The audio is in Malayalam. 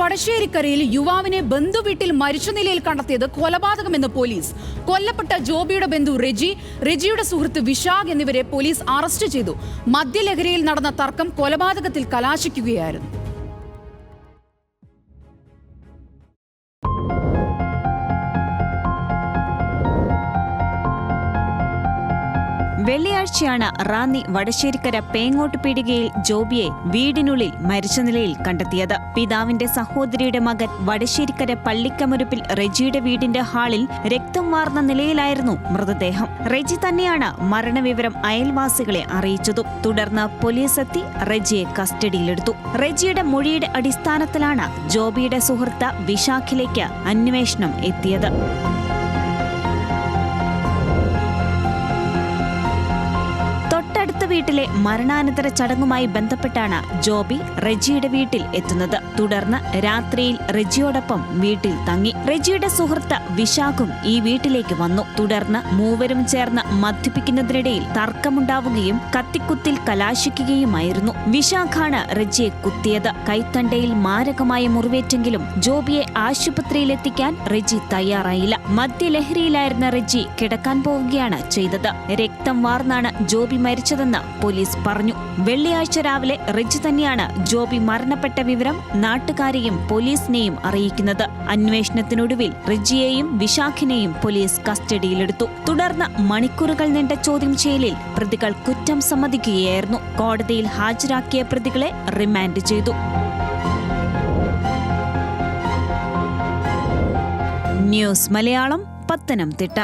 വടശ്ശേരിക്കരയിൽ യുവാവിനെ ബന്ധുവീട്ടിൽ മരിച്ച നിലയിൽ കണ്ടെത്തിയത് കൊലപാതകമെന്ന് പോലീസ്. കൊല്ലപ്പെട്ട ജോബിയുടെ ബന്ധു റെജി റെജിയുടെ സുഹൃത്ത് വിശാഖ് എന്നിവരെ പോലീസ് അറസ്റ്റ് ചെയ്തു. മദ്യലഹരിയിൽ നടന്ന തർക്കം കൊലപാതകത്തിൽ കലാശിക്കുകയായിരുന്നു. വെള്ളിയാഴ്ചയാണ് റാന്നി വടശ്ശേരിക്കര പേങ്ങോട്ട് പീടികയിൽ ജോബിയെ വീടിനുള്ളിൽ മരിച്ച നിലയിൽ കണ്ടെത്തിയത്. പിതാവിന്റെ സഹോദരിയുടെ മകൻ വടശ്ശേരിക്കര പള്ളിക്കമുരുപ്പിൽ റെജിയുടെ വീടിന്റെ ഹാളിൽ രക്തം വാർന്ന നിലയിലായിരുന്നു മൃതദേഹം. റെജി തന്നെയാണ് മരണവിവരം അയൽവാസികളെ അറിയിച്ചതും. തുടർന്ന് പോലീസ് എത്തി റെജിയെ കസ്റ്റഡിയിലെടുത്തു. റെജിയുടെ മൊഴിയുടെ അടിസ്ഥാനത്തിലാണ് ജോബിയുടെ സുഹൃത്ത് വിശാഖിലേക്ക് അന്വേഷണം എത്തിയത്. വീട്ടിലെ മരണാനന്തര ചടങ്ങുമായി ബന്ധപ്പെട്ടാണ് ജോബി റെജിയുടെ വീട്ടിൽ എത്തുന്നത്. തുടർന്ന് രാത്രിയിൽ റെജിയോടൊപ്പം വീട്ടിൽ തങ്ങി. റെജിയുടെ സുഹൃത്ത് വിശാഖും ഈ വീട്ടിലേക്ക് വന്നു. തുടർന്ന് മൂവരും ചേർന്ന് മദ്യപിക്കുന്നതിനിടയിൽ തർക്കമുണ്ടാവുകയും കത്തിക്കുത്തിൽ കലാശിക്കുകയുമായിരുന്നു. വിശാഖാണ് റെജിയെ കുത്തിയത്. കൈത്തണ്ടയിൽ മാരകമായ മുറിവേറ്റെങ്കിലും ജോബിയെ ആശുപത്രിയിലെത്തിക്കാൻ റെജി തയ്യാറായില്ല. മദ്യലഹരിയിലായിരുന്ന റെജി കിടക്കാൻ പോവുകയാണ് ചെയ്തത്. രക്തം വാർന്നാണ് ജോബി മരിച്ചതെന്ന് പോലീസ് പറഞ്ഞു. വെള്ളിയാഴ്ച രാവിലെ റിജ് തന്നെയാണ് ജോബി മരണപ്പെട്ട വിവരം നാട്ടുകാരെയും പോലീസിനെയും അറിയിക്കുന്നത്. അന്വേഷണത്തിനൊടുവിൽ റിജിയെയും വിശാഖിനെയും പോലീസ് കസ്റ്റഡിയിലെടുത്തു. തുടർന്ന് മണിക്കൂറുകൾ നീണ്ട ചോദ്യം ചെയ്യലിൽ പ്രതികൾ കുറ്റം സമ്മതിക്കുകയായിരുന്നു. കോടതിയിൽ ഹാജരാക്കിയ പ്രതികളെ റിമാൻഡ് ചെയ്തു. ന്യൂസ് മലയാളം പത്തനംതിട്ട.